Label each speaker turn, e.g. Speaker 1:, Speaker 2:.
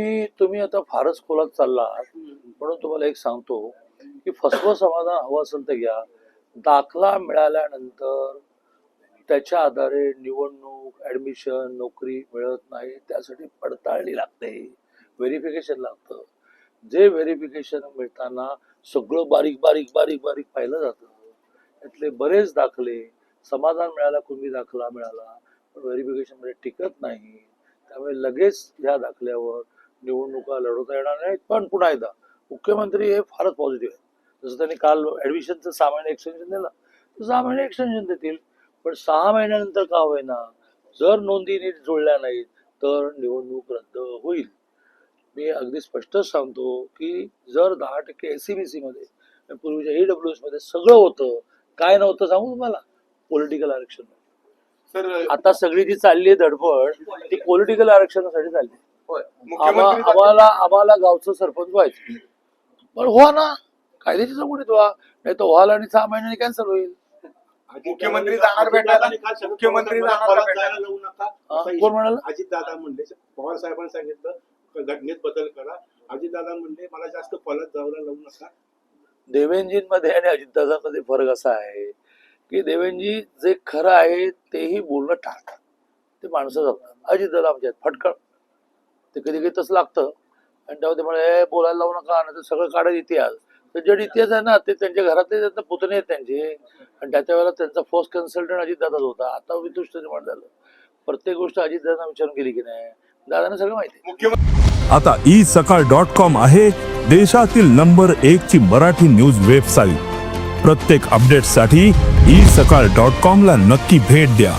Speaker 1: तुम्ही आता फारच खोलात चालला म्हणून तुम्हाला एक सांगतो की फसवं समाधान हवं असेल तर घ्या. दाखला मिळाल्यानंतर त्याच्या आधारे निवडणूक ऍडमिशन नोकरी मिळत नाही त्यासाठी पडताळणी लागते. व्हेरिफिकेशन लागतं. जे व्हेरिफिकेशन मिळताना सगळं बारीक बारीक बारीक बारीक पाहिलं जातं. त्यातले बरेच दाखले समाधान मिळाला कुणबी दाखला मिळाला पण व्हेरिफिकेशनमध्ये टिकत नाही. त्यामुळे लगेच ह्या दाखल्यावर निवडणुका लढवता येणार नाहीत पण पुन्हा एकदा मुख्यमंत्री हे फारच पॉझिटिव्ह आहे जसं त्यांनी काल ऍडमिशनचं सहा महिने एक्सटेन्शन दिलं तर सहा महिने एक्सटेन्शन देतील. पण सहा महिन्यानंतर का होईना जर नोंदी नीट जुळल्या नाहीत तर निवडणूक रद्द होईल. मी अगदी स्पष्टच सांगतो की जर दहा टक्के एस सी बी सी मध्ये पूर्वीच्या ईडब्ल्यू एसमध्ये सगळं होतं काय नव्हतं सांगू तुम्हाला? पॉलिटिकल आरक्षण.
Speaker 2: सर
Speaker 1: आता सगळी जी चालली आहे धडपड ती पॉलिटिकल आरक्षणासाठी चालली. आम्हा- आम्हाला आम्हाला गावचं सरपंच व्हायचं पण व्हा ना. कायद्याची चौकटीत व्हा नाही तर व्हाल आणि सहा महिन्यांनी कॅन्सल होईल.
Speaker 2: मुख्यमंत्री जाणार भेटायला मुख्यमंत्री जाणार का भेटायला
Speaker 3: लावू नका.
Speaker 1: हा,
Speaker 3: असा
Speaker 1: कोण म्हणाला?
Speaker 3: अजित दादा म्हणले पवार साहेबांनी सांगितलं का घटनेत बदल करा. अजित दादा म्हणले मला जास्त फलत जायला लावू नका.
Speaker 1: देवेंजींमध्ये आणि अजितदादांमध्ये फरक असा आहे की देवेंजी जे खरं आहे तेही बोलणं टाळतात. ते माणसं जपतात अजितदादा आमच्या आहेत, फटकळ. ते कधी कधी तसं लागतं. आणि त्यामध्ये ते म्हणे बोलायला लावू नका नाही तर सगळं काढत इतिहास तर जे इतिहास आहे ना ते त्यांच्या घरातले त्यांचे पुतणे आहेत त्यांचे. आणि त्याच्या वेळेला त्यांचा फर्स्ट कन्सल्टंट अजितदादाच होता. आता वितुष्ट निर्माण झालं. प्रत्येक गोष्ट अजितदादा विचारून केली की नाही? दादांना सगळं माहिती आहे.
Speaker 4: आता ई सकाळ डॉट कॉम आहे देशातील नंबर एक ची मराठी न्यूज वेबसाईट. प्रत्येक अपडेटसाठी ई सकाळ डॉट कॉम ला नक्की भेट द्या.